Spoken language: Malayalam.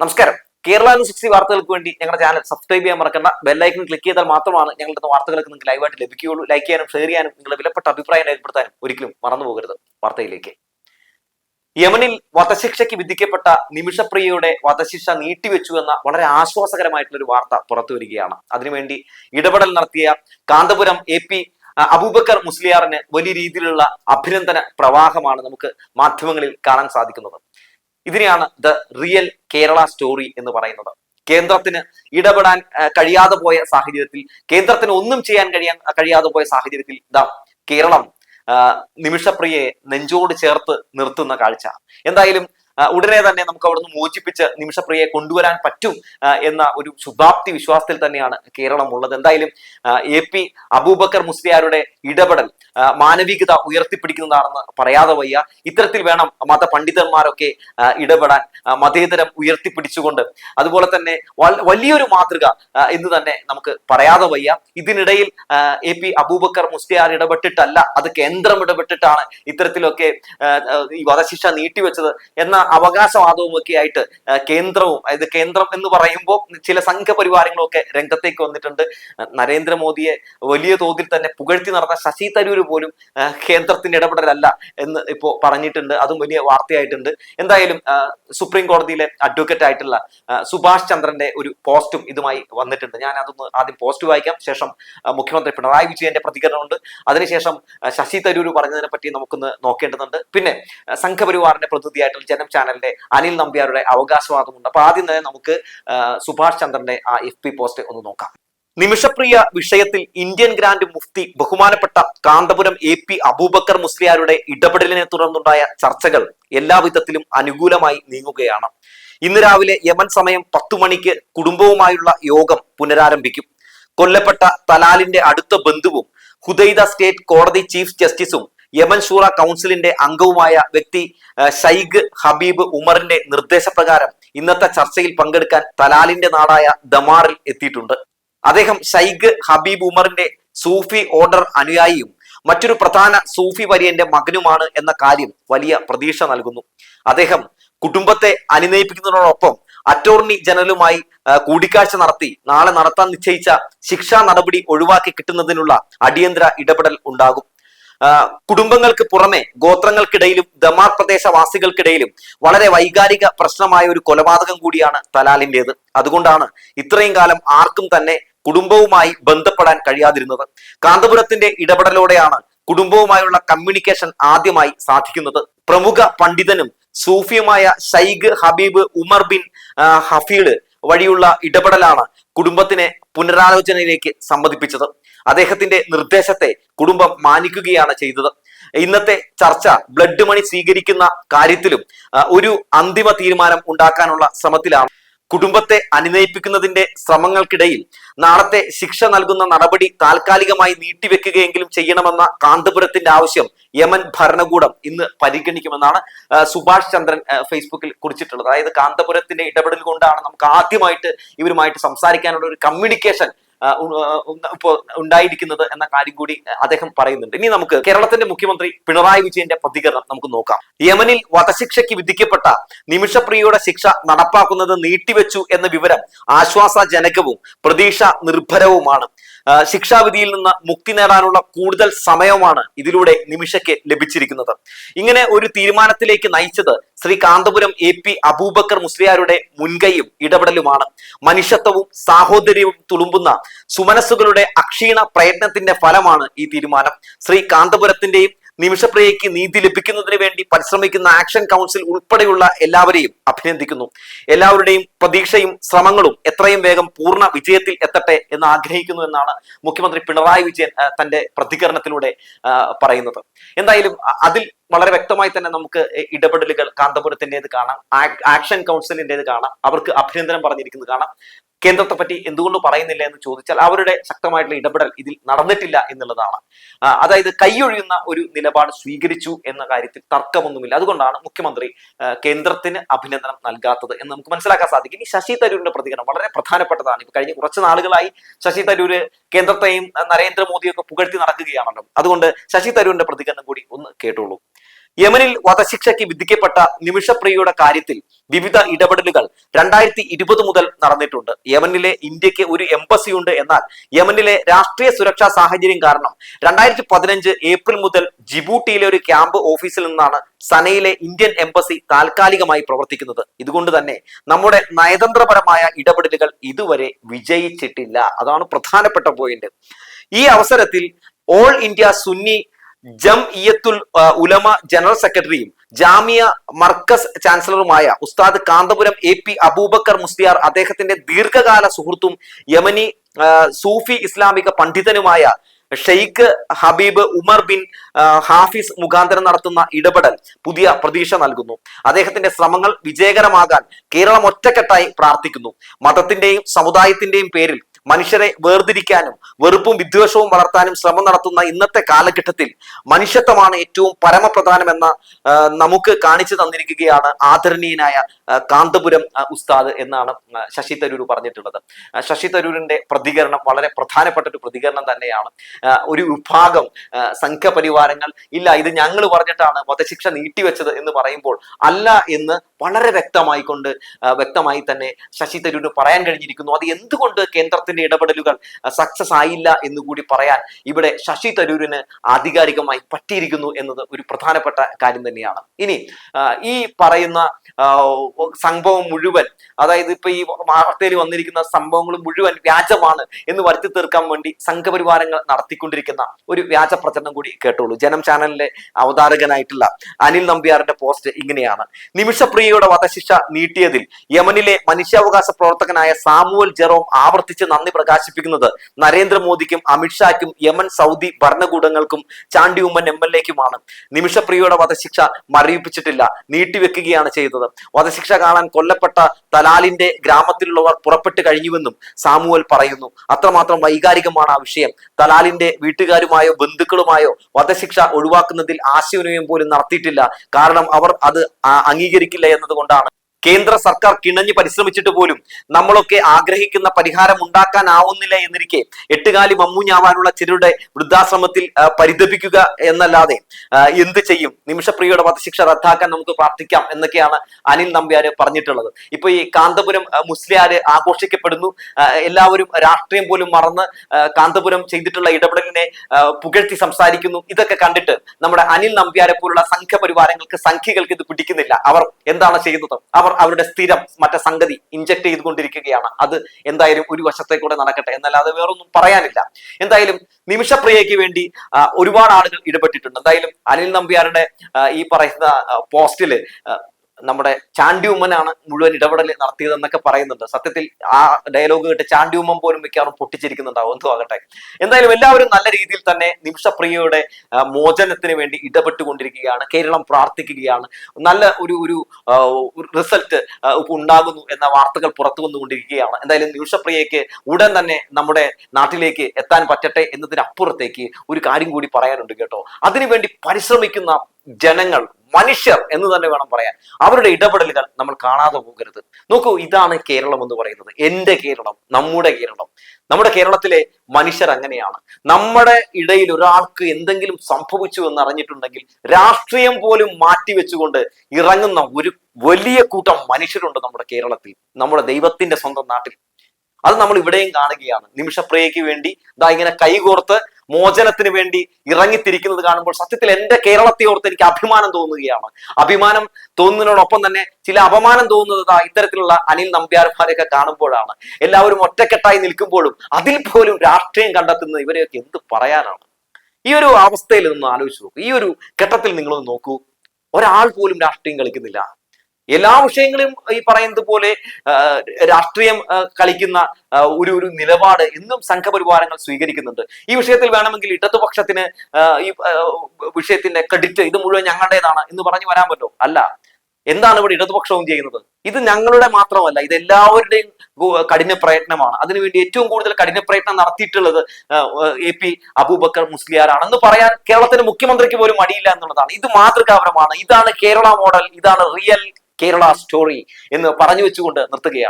നമസ്കാരം. കേരള ന്യൂസ് സിക്സ്റ്റി വാർത്തകൾക്ക് വേണ്ടി ഞങ്ങളുടെ ചാനൽ സബ്സ്ക്രൈബ് ചെയ്യാൻ മറക്കണ്ട. ബെല്ലൈക്കൺ ക്ലിക്ക് ചെയ്താൽ മാത്രമാണ് ഞങ്ങളുടെ വാർത്തകൾക്ക് നിങ്ങൾക്ക് ലൈവായിട്ട് ലഭിക്കുകയുള്ളൂ. ലൈക്ക് ചെയ്യാനും ഷെയർ ചെയ്യാനും നിങ്ങളുടെ വിലപ്പെട്ട അഭിപ്രായം രേഖപ്പെടുത്താനും ഒരിക്കലും മറന്നു പോകരുത്. വാർത്തയിലേക്ക്. യമനിൽ വധശിക്ഷയ്ക്ക് വിധിക്കപ്പെട്ട നിമിഷപ്രിയയുടെ വധശിക്ഷ നീട്ടിവെച്ചു എന്ന വളരെ ആശ്വാസകരമായിട്ടുള്ള ഒരു വാർത്ത പുറത്തു വരികയാണ്. അതിനുവേണ്ടി ഇടപെടൽ നടത്തിയ കാന്തപുരം എ പി അബൂബക്കർ മുസ്ലിയാറിന് വലിയ രീതിയിലുള്ള അഭിനന്ദന പ്രവാഹമാണ് നമുക്ക് മാധ്യമങ്ങളിൽ കാണാൻ സാധിക്കുന്നത്. ഇതിനെയാണ് ദ റിയൽ കേരള സ്റ്റോറി എന്ന് പറയുന്നത്. കേന്ദ്രത്തിന് ഇടപെടാൻ കഴിയാതെ പോയ സാഹചര്യത്തിൽ കേന്ദ്രത്തിന് ഒന്നും ചെയ്യാൻ കഴിയാൻ കഴിയാതെ പോയ സാഹചര്യത്തിൽ ദാ കേരളം നിമിഷപ്രിയെ നെഞ്ചോട് ചേർത്ത് നിർത്തുന്ന കാഴ്ച. എന്തായാലും ഉടനെ തന്നെ നമുക്ക് അവിടുന്ന് മോചിപ്പിച്ച് നിമിഷപ്രിയയെ കൊണ്ടുവരാൻ പറ്റും എന്ന ഒരു ശുഭാപ്തി വിശ്വാസത്തിൽ തന്നെയാണ് കേരളം ഉള്ളത്. എന്തായാലും എ പി അബൂബക്കർ മുസ്ലിയാരുടെ ഇടപെടൽ മാനവികത ഉയർത്തിപ്പിടിക്കുന്നതാണെന്ന് പറയാതെ വയ്യ. ഇത്തരത്തിൽ വേണം മത പണ്ഡിതന്മാരൊക്കെ ഇടപെടാൻ മതേതരം ഉയർത്തിപ്പിടിച്ചുകൊണ്ട്. അതുപോലെ തന്നെ വലിയൊരു മാതൃക എന്ന് തന്നെ നമുക്ക് പറയാതെ വയ്യ. ഇതിനിടയിൽ എ പി അബൂബക്കർ മുസ്ലിയാർ ഇടപെട്ടിട്ടല്ല അത് കേന്ദ്രം ഇടപെട്ടിട്ടാണ് ഇത്തരത്തിലൊക്കെ ഈ വധശിക്ഷ നീട്ടിവെച്ചത്. എന്ന അവകാശവാദവും ഒക്കെ ആയിട്ട് കേന്ദ്രവും അതായത് കേന്ദ്രം എന്ന് പറയുമ്പോൾ ചില സംഘപരിവാരങ്ങളും ഒക്കെ രംഗത്തേക്ക് വന്നിട്ടുണ്ട്. നരേന്ദ്രമോദിയെ വലിയ തോതിൽ തന്നെ പുകഴ്ത്തി നടന്ന ശശി തരൂർ പോലും കേന്ദ്രത്തിന്റെ ഇടപെടലല്ല എന്ന് ഇപ്പോൾ പറഞ്ഞിട്ടുണ്ട്. അതും വലിയ വാർത്തയായിട്ടുണ്ട്. എന്തായാലും സുപ്രീം കോടതിയിലെ അഡ്വക്കേറ്റ് ആയിട്ടുള്ള സുഭാഷ് ചന്ദ്രന്റെ ഒരു പോസ്റ്റും ഇതുമായി വന്നിട്ടുണ്ട്. ഞാൻ അതൊന്ന് ആദ്യം പോസ്റ്റ് വായിക്കാം. ശേഷം മുഖ്യമന്ത്രി പിണറായി വിജയന്റെ പ്രതികരണമുണ്ട്. അതിനുശേഷം ശശി തരൂർ പറഞ്ഞതിനെ പറ്റി നമുക്കൊന്ന് നോക്കേണ്ടതുണ്ട്. പിന്നെ സംഘപരിവാറിന്റെ പ്രതിനിധിയായിട്ടുള്ള ജനം ചാനലിന്റെ അനിൽ നമ്പ്യാരുടെ അവകാശവാദമുണ്ട്. അപ്പൊ ആദ്യം തന്നെ നമുക്ക് സുഭാഷ് ചന്ദ്രന്റെ ആ എഫ് പോസ്റ്റ് ഒന്ന് നോക്കാം. നിമിഷപ്രിയ വിഷയത്തിൽ ഇന്ത്യൻ ഗ്രാൻഡ് മുഫ്തി ബഹുമാനപ്പെട്ട കാന്തപുരം എ പി അബൂബക്കർ മുസ്ലിയാരുടെ ഇടപെടലിനെ തുടർന്നുണ്ടായ ചർച്ചകൾ എല്ലാവിധത്തിലും അനുകൂലമായി നീങ്ങുകയാണ്. ഇന്ന് രാവിലെ യമൻ സമയം പത്തു മണിക്ക് കുടുംബവുമായുള്ള യോഗം പുനരാരംഭിക്കും. കൊല്ലപ്പെട്ട തലാലിന്റെ അടുത്ത ബന്ധുവും ഹുദൈദ സ്റ്റേറ്റ് കോടതി ചീഫ് ജസ്റ്റിസും യമൻ ഷൂറ കൗൺസിലിന്റെ അംഗവുമായ വ്യക്തി ഷൈഖ് ഹബീബ് ഉമറിന്റെ നിർദ്ദേശപ്രകാരം ഇന്നത്തെ ചർച്ചയിൽ പങ്കെടുക്കാൻ തലാലിന്റെ നാടായ ദമാറിൽ എത്തിയിട്ടുണ്ട്. അദ്ദേഹം ഷൈഖ് ഹബീബ് ഉമറിന്റെ സൂഫി ഓർഡർ അനുയായിയും മറ്റൊരു പ്രധാന സൂഫി വര്യന്റെ മകനുമാണ് എന്ന കാര്യം വലിയ പ്രതീക്ഷ നൽകുന്നു. അദ്ദേഹം കുടുംബത്തെ അനുനയിപ്പിക്കുന്നതോടൊപ്പം അറ്റോർണി ജനറലുമായി കൂടിക്കാഴ്ച നടത്തി നാളെ നടത്താൻ നിശ്ചയിച്ച ശിക്ഷാ നടപടി ഒഴിവാക്കി കിട്ടുന്നതിനുള്ള അടിയന്തര ഇടപെടൽ ഉണ്ടാകും. കുടുംബങ്ങൾക്ക് പുറമെ ഗോത്രങ്ങൾക്കിടയിലും ദമാർ പ്രദേശവാസികൾക്കിടയിലും വളരെ വൈകാരിക പ്രശ്നമായ ഒരു കൊലപാതകം കൂടിയാണ് തലാലിന്റെത്. അതുകൊണ്ടാണ് ഇത്രയും കാലം ആർക്കും തന്നെ കുടുംബവുമായി ബന്ധപ്പെടാൻ കഴിയാതിരുന്നത്. കാന്തപുരത്തിന്റെ ഇടപെടലോടെയാണ് കുടുംബവുമായുള്ള കമ്മ്യൂണിക്കേഷൻ ആദ്യമായി സാധിക്കുന്നത്. പ്രമുഖ പണ്ഡിതനും സൂഫിയുമായ Sheikh Habib Umar bin Hafiz വഴിയുള്ള ഇടപെടലാണ് കുടുംബത്തിനെ പുനരാലോചനയിലേക്ക് സമ്മതിപ്പിച്ചത് അദ്ദേഹത്തിന്റെ നിർദ്ദേശത്തെ കുടുംബം മാനിക്കുകയാണ് ചെയ്തത്. ഇന്നത്തെ ചർച്ച ബ്ലഡ് മണി സ്വീകരിക്കുന്ന കാര്യത്തിലും ഒരു അന്തിമ തീരുമാനം ഉണ്ടാക്കാനുള്ള ശ്രമത്തിലാണ്. കുടുംബത്തെ അനുനയിപ്പിക്കുന്നതിന്റെ ശ്രമങ്ങൾക്കിടയിൽ നാളത്തെ ശിക്ഷ നൽകുന്ന നടപടി താൽക്കാലികമായി നീട്ടിവെക്കുകയെങ്കിലും ചെയ്യണമെന്ന കാന്തപുരത്തിന്റെ ആവശ്യം യമൻ ഭരണകൂടം ഇന്ന് പരിഗണിക്കുമെന്നാണ് സുഭാഷ് ചന്ദ്രൻ ഫേസ്ബുക്കിൽ കുറിച്ചിട്ടുള്ളത്. അതായത് കാന്തപുരത്തിന്റെ ഇടപെടൽ കൊണ്ടാണ് നമുക്ക് ആദ്യമായിട്ട് ഇവരുമായിട്ട് സംസാരിക്കാനുള്ള ഒരു കമ്മ്യൂണിക്കേഷൻ ഇപ്പോൾ ഉണ്ടായിരിക്കുന്നത് എന്ന കാര്യം കൂടി അദ്ദേഹം പറയുന്നുണ്ട്. ഇനി നമുക്ക് കേരളത്തിന്റെ മുഖ്യമന്ത്രി പിണറായി വിജയന്റെ പ്രതികരണം നമുക്ക് നോക്കാം. യമനിൽ വധശിക്ഷയ്ക്ക് വിധിക്കപ്പെട്ട നിമിഷപ്രിയയുടെ ശിക്ഷ നടപ്പാക്കുന്നത് നീട്ടിവെച്ചു എന്ന വിവരം ആശ്വാസജനകവും പ്രതീക്ഷ നിർഭരവുമാണ്. ശിക്ഷാവിധിയിൽ നിന്ന് മുക്തി നേടാനുള്ള കൂടുതൽ സമയമാണ് ഇതിലൂടെ നിമിഷയ്ക്ക് ലഭിച്ചിരിക്കുന്നത്. ഇങ്ങനെ ഒരു തീരുമാനത്തിലേക്ക് നയിച്ചത് ശ്രീ കാന്തപുരം എ പി അബൂബക്കർ മുസ്ലിയാരുടെ മുൻകൈയും ഇടപെടലുമാണ്. മനുഷ്യത്വവും സാഹോദര്യവും തുളുമ്പുന്ന സുമനസ്സുകളുടെ അക്ഷീണ പ്രയത്നത്തിന്റെ ഫലമാണ് ഈ തീരുമാനം. ശ്രീ കാന്തപുരത്തിന്റെയും നിമിഷപ്രിയയ്ക്ക് നീതി ലഭിക്കുന്നതിന് വേണ്ടി പരിശ്രമിക്കുന്ന ആക്ഷൻ കൗൺസിൽ ഉൾപ്പെടെയുള്ള എല്ലാവരെയും അഭിനന്ദിക്കുന്നു. എല്ലാവരുടെയും പ്രതീക്ഷയും ശ്രമങ്ങളും എത്രയും വേഗം പൂർണ വിജയത്തിൽ എത്തട്ടെ എന്ന് ആഗ്രഹിക്കുന്നു എന്നാണ് മുഖ്യമന്ത്രി പിണറായി വിജയൻ തന്റെ പ്രതികരണത്തിലൂടെ പറയുന്നത്. എന്തായാലും അതിൽ വളരെ വ്യക്തമായി തന്നെ നമുക്ക് ഇടപെടലുകൾ കാന്തപുരത്തിന്റെത് കാണാം ആക്ഷൻ കൗൺസിലിന്റെത് കാണാം അവർക്ക് അഭിനന്ദനം പറഞ്ഞിരിക്കുന്നത് കാണാം. കേന്ദ്രത്തെ പറ്റി എന്തുകൊണ്ട് പറയുന്നില്ല എന്ന് ചോദിച്ചാൽ അവരുടെ ശക്തമായിട്ടുള്ള ഇടപെടൽ ഇതിൽ നടന്നിട്ടില്ല എന്നുള്ളതാണ്. അതായത് കൈയൊഴിയുന്ന ഒരു നിലപാട് സ്വീകരിച്ചു എന്ന കാര്യത്തിൽ തർക്കമൊന്നുമില്ല. അതുകൊണ്ടാണ് മുഖ്യമന്ത്രി കേന്ദ്രത്തിന് അഭിനന്ദനം നൽകാത്തത് എന്ന് നമുക്ക് മനസ്സിലാക്കാൻ സാധിക്കും. ഈ ശശി തരൂരിന്റെ പ്രതികരണം വളരെ പ്രധാനപ്പെട്ടതാണ്. ഇപ്പൊ കഴിഞ്ഞ കുറച്ച് നാളുകളായി ശശി തരൂര് കേന്ദ്രത്തെയും നരേന്ദ്രമോദിയൊക്കെ പുകഴ്ത്തി നടക്കുകയാണല്ലോ. അതുകൊണ്ട് ശശി തരൂരിന്റെ പ്രതികരണം കൂടി ഒന്ന് കേട്ടോളൂ. യമനിൽ വധശിക്ഷയ്ക്ക് വിധിക്കപ്പെട്ട നിമിഷപ്രിയയുടെ കാര്യത്തിൽ വിവിധ ഇടപെടലുകൾ രണ്ടായിരത്തി ഇരുപത് മുതൽ നടന്നിട്ടുണ്ട്. യമനിലെ ഇന്ത്യയ്ക്ക് ഒരു എംബസി ഉണ്ട് എന്നാൽ യമനിലെ രാഷ്ട്രീയ സുരക്ഷാ സാഹചര്യം കാരണം രണ്ടായിരത്തി പതിനഞ്ച് ഏപ്രിൽ മുതൽ ജിബൂട്ടിയിലെ ഒരു ക്യാമ്പ് ഓഫീസിൽ നിന്നാണ് സനയിലെ ഇന്ത്യൻ എംബസി താൽക്കാലികമായി പ്രവർത്തിക്കുന്നത്. ഇതുകൊണ്ട് തന്നെ നമ്മുടെ നയതന്ത്രപരമായ ഇടപെടലുകൾ ഇതുവരെ വിജയിച്ചിട്ടില്ല. അതാണ് പ്രധാനപ്പെട്ട പോയിന്റ് ഈ അവസരത്തിൽ all India Sunni Jamiyyathul Ulama general സെക്രട്ടറിയും ജാമിയ മർക്കസ് ചാൻസലറുമായ ഉസ്താദ് കാന്തപുരം എ പി അബൂബക്കർ മുസ്ലിയാർ അദ്ദേഹത്തിന്റെ ദീർഘകാല സുഹൃത്തും യമനി സൂഫി ഇസ്ലാമിക പണ്ഡിതനുമായ Sheikh Habib Umar bin Hafiz മുഖാന്തരം നടത്തുന്ന ഇടപെടൽ പുതിയ പ്രതീക്ഷ നൽകുന്നു. അദ്ദേഹത്തിന്റെ ശ്രമങ്ങൾ വിജയകരമാകാൻ കേരളം ഒറ്റക്കെട്ടായി പ്രാർത്ഥിക്കുന്നു. മതത്തിന്റെയും സമുദായത്തിന്റെയും പേരിൽ മനുഷ്യരെ വേർതിരിക്കാനും വെറുപ്പും വിദ്വേഷവും വളർത്താനും ശ്രമം നടത്തുന്ന ഇന്നത്തെ കാലഘട്ടത്തിൽ മനുഷ്യത്വമാണ് ഏറ്റവും പരമപ്രധാനമെന്ന നമുക്ക് കാണിച്ചു തന്നിരിക്കുകയാണ് ആദരണീയനായ കാന്തപുരം ഉസ്താദ് എന്നാണ് ശശി തരൂർ പറഞ്ഞിട്ടുള്ളത്. ശശി തരൂരിന്റെ പ്രതികരണം വളരെ പ്രധാനപ്പെട്ട ഒരു പ്രതികരണം തന്നെയാണ്. ഒരു വിഭാഗം സംഘപരിവാരങ്ങൾ ഇല്ല ഇത് ഞങ്ങൾ പറഞ്ഞിട്ടാണ് വധശിക്ഷ നീട്ടിവെച്ചത് എന്ന് പറയുമ്പോൾ അല്ല എന്ന് വളരെ വ്യക്തമായി കൊണ്ട് വ്യക്തമായി തന്നെ ശശി തരൂരിന് പറയാൻ കഴിഞ്ഞിരിക്കുന്നു. അത് എന്തുകൊണ്ട് കേന്ദ്രത്തിന്റെ ഇടപെടലുകൾ സക്സസ് ആയില്ല എന്ന് കൂടി പറയാൻ ഇവിടെ ശശി തരൂരിന് ആധികാരികമായി പറ്റിയിരിക്കുന്നു എന്നത് ഒരു പ്രധാനപ്പെട്ട കാര്യം തന്നെയാണ്. ഇനി ഈ പറയുന്ന സംഭവം മുഴുവൻ അതായത് ഇപ്പൊ ഈ വാർത്തയിൽ വന്നിരിക്കുന്ന സംഭവങ്ങൾ മുഴുവൻ വ്യാജമാണ് എന്ന് വരുത്തി തീർക്കാൻ വേണ്ടി സംഘപരിവാരങ്ങൾ നടത്തിക്കൊണ്ടിരിക്കുന്ന ഒരു വ്യാജ പ്രചരണം കൂടി കേട്ടോളൂ. ജനം ചാനലിലെ അവതാരകനായിട്ടുള്ള അനിൽ നമ്പ്യാറിന്റെ പോസ്റ്റ് ഇങ്ങനെയാണ്. നിമിഷപ്രിയയുടെ വധശിക്ഷ നീട്ടിയതിൽ യമനിലെ മനുഷ്യാവകാശ പ്രവർത്തകനായ സാമുവൽ ജെറോം ആവർത്തിച്ച് നന്ദി പ്രകാശിപ്പിക്കുന്നത് നരേന്ദ്രമോദിക്കും അമിത്ഷായ്ക്കും യമൻ സൗദി ഭരണകൂടങ്ങൾക്കും ചാണ്ടി ഉമ്മൻ എം എൽ എക്കുമാണ്. നിമിഷപ്രിയയുടെ വധശിക്ഷ മരവിപ്പിച്ചിട്ടില്ല നീട്ടിവെക്കുകയാണ് ചെയ്തത്. വധശിക്ഷ കാണാൻ കൊല്ലപ്പെട്ട തലാലിന്റെ ഗ്രാമത്തിലുള്ളവർ പുറപ്പെട്ടു കഴിഞ്ഞുവെന്നും സാമുവൽ പറയുന്നു. അത്രമാത്രം വൈകാരികമാണ് ആ വിഷയം. തലാലിന്റെ വീട്ടുകാരുമായോ ബന്ധുക്കളുമായോ വധശിക്ഷ ഒഴിവാക്കുന്നതിൽ ആശയവിനിമയം പോലും നടത്തിയിട്ടില്ല. കാരണം അവർ അത് ആ- എന്നതുകൊണ്ടാണ് കേന്ദ്ര സർക്കാർ കിണഞ്ഞു പരിശ്രമിച്ചിട്ട് പോലും നമ്മളൊക്കെ ആഗ്രഹിക്കുന്ന പരിഹാരം ഉണ്ടാക്കാനാവുന്നില്ല എന്നിരിക്കെ എട്ടുകാലി മമ്മൂഞ്ഞാവാനുള്ള ചിലരുടെ വൃദ്ധാശ്രമത്തിൽ പരിതപിക്കുക എന്നല്ലാതെ എന്ത് ചെയ്യും? നിമിഷപ്രിയയുടെ വധശിക്ഷ റദ്ദാക്കാൻ നമുക്ക് പ്രാർത്ഥിക്കാം എന്നൊക്കെയാണ് അനിൽ നമ്പ്യാര് പറഞ്ഞിട്ടുള്ളത്. ഇപ്പൊ ഈ കാന്തപുരം മുസ്ലിയാര് ആഘോഷിക്കപ്പെടുന്നു. എല്ലാവരും രാഷ്ട്രീയം പോലും മറന്ന് കാന്തപുരം ചെയ്തിട്ടുള്ള ഇടപെടലിനെ പുകഴ്ത്തി സംസാരിക്കുന്നു. ഇതൊക്കെ കണ്ടിട്ട് നമ്മുടെ അനിൽ നമ്പ്യാരെ പോലുള്ള സംഘപരിവാരങ്ങൾക്ക് സംഖ്യകൾക്ക് ഇത് പിടിക്കുന്നില്ല. അവർ എന്താണ് ചെയ്യുന്നത്? അവർ അവരുടെ സ്ഥിരം മറ്റേ സംഗതി ഇഞ്ചക്ട് ചെയ്തുകൊണ്ടിരിക്കുകയാണ്. അത് എന്തായാലും ഒരു വശത്തെ കൂടെ നടക്കട്ടെ. എന്നല്ലാതെ വേറൊന്നും പറയാനില്ല. എന്തായാലും നിമിഷപ്രിയയ്ക്ക് വേണ്ടി ഒരുപാട് ആളുകൾ ഇടപെട്ടിട്ടുണ്ട്. എന്തായാലും അനിൽ നമ്പ്യാരുടെ ഈ പറയുന്ന പോസ്റ്റിൽ നമ്മുടെ ചാണ്ടിയുമ്മനാണ് മുഴുവൻ ഇടപെടൽ നടത്തിയതെന്നൊക്കെ പറയുന്നുണ്ട്. സത്യത്തിൽ ആ ഡയലോഗ് കേട്ട് ചാണ്ടിയുമ്മൻ പോലും മിക്കവാറും പൊട്ടിച്ചിരിക്കുന്നുണ്ടാവും. എന്തോ ആകട്ടെ. എന്തായാലും എല്ലാവരും നല്ല രീതിയിൽ തന്നെ നിമിഷപ്രിയയുടെ മോചനത്തിന് വേണ്ടി ഇടപെട്ടുകൊണ്ടിരിക്കുകയാണ് കേരളം പ്രാർത്ഥിക്കുകയാണ്. നല്ല ഒരു ഒരു റിസൾട്ട് ഉണ്ടാകുന്നു എന്ന വാർത്തകൾ പുറത്തു വന്നുകൊണ്ടിരിക്കുകയാണ്. എന്തായാലും നിമിഷപ്രിയയ്ക്ക് ഉടൻ തന്നെ നമ്മുടെ നാട്ടിലേക്ക് എത്താൻ പറ്റട്ടെ എന്നതിനപ്പുറത്തേക്ക് ഒരു കാര്യം കൂടി പറയാനുണ്ട് കേട്ടോ. അതിനുവേണ്ടി പരിശ്രമിക്കുന്ന ജനങ്ങൾ മനുഷ്യർ എന്ന് തന്നെ വേണം പറയാൻ. അവരുടെ ഇടപെടലുകൾ നമ്മൾ കാണാതെ പോകരുത്. നോക്കൂ ഇതാണ് കേരളം എന്ന് പറയുന്നത്. എന്റെ കേരളം നമ്മുടെ കേരളം. നമ്മുടെ കേരളത്തിലെ മനുഷ്യർ അങ്ങനെയാണ്. നമ്മുടെ ഇടയിൽ ഒരാൾക്ക് എന്തെങ്കിലും സംഭവിച്ചു എന്ന് അറിഞ്ഞിട്ടുണ്ടെങ്കിൽ രാഷ്ട്രീയം പോലും മാറ്റിവെച്ചുകൊണ്ട് ഇറങ്ങുന്ന ഒരു വലിയ കൂട്ടം മനുഷ്യരുണ്ട് നമ്മുടെ കേരളത്തിൽ. നമ്മുടെ ദൈവത്തിന്റെ സ്വന്തം നാട്ടിൽ. അത് നമ്മൾ ഇവിടെയും കാണുകയാണ്. നിമിഷപ്രിയയ്ക്ക് വേണ്ടി ഇതാ ഇങ്ങനെ കൈകോർത്ത് മോചനത്തിന് വേണ്ടി ഇറങ്ങിത്തിരിക്കുന്നത് കാണുമ്പോൾ സത്യത്തിൽ എന്റെ കേരളത്തെ ഓർത്ത് എനിക്ക് അഭിമാനം തോന്നുകയാണ്. അഭിമാനം തോന്നുന്നതിനോടൊപ്പം തന്നെ ചില അപമാനം തോന്നുന്നത് ഇത്തരത്തിലുള്ള അനിൽ നമ്പ്യാർമാരെയൊക്കെ കാണുമ്പോഴാണ്. എല്ലാവരും ഒറ്റക്കെട്ടായി നിൽക്കുമ്പോഴും അതിൽ പോലും രാഷ്ട്രീയം കണ്ടെത്തുന്നത് ഇവരെയൊക്കെ എന്ത് പറയാനാണ്? ഈ ഒരു അവസ്ഥയിൽ നിന്ന് ആലോചിച്ച് നോക്കൂ. ഈ ഒരു ഘട്ടത്തിൽ നിങ്ങളൊന്ന് നോക്കൂ. ഒരാൾ പോലും രാഷ്ട്രീയം കളിക്കുന്നില്ല. എല്ലാ വിഷയങ്ങളും ഈ പറയുന്നത് പോലെ രാഷ്ട്രീയം കളിക്കുന്ന ഒരു ഒരു നിലപാട് ഇന്നും സംഘപരിവാരങ്ങൾ സ്വീകരിക്കുന്നുണ്ട്. ഈ വിഷയത്തിൽ വേണമെങ്കിൽ ഇടതുപക്ഷത്തിന് ഈ വിഷയത്തിന്റെ ക്രെഡിറ്റ് ഇത് മുഴുവൻ ഞങ്ങളുടേതാണ് എന്ന് പറഞ്ഞു വരാൻ പറ്റുമോ അല്ല എന്താണ് ഇവിടെ ഇടതുപക്ഷവും ചെയ്യുന്നത്? ഇത് ഞങ്ങളുടെ മാത്രമല്ല ഇത് എല്ലാവരുടെയും കഠിന പ്രയത്നമാണ്. അതിനുവേണ്ടി ഏറ്റവും കൂടുതൽ കഠിന പ്രയത്നം നടത്തിയിട്ടുള്ളത് എ പി അബൂബക്കർ മുസ്ലിയാരാണെന്ന് പറയാൻ കേരളത്തിന്റെ മുഖ്യമന്ത്രിക്ക് പോലും മടിയില്ല എന്നുള്ളതാണ്. ഇത് മാതൃകാപരമാണ്. ഇതാണ് കേരള മോഡൽ. ഇതാണ് റിയൽ കേരള സ്റ്റോറി എന്ന് പറഞ്ഞു വെച്ചുകൊണ്ട് നിർത്തുകയാണ്.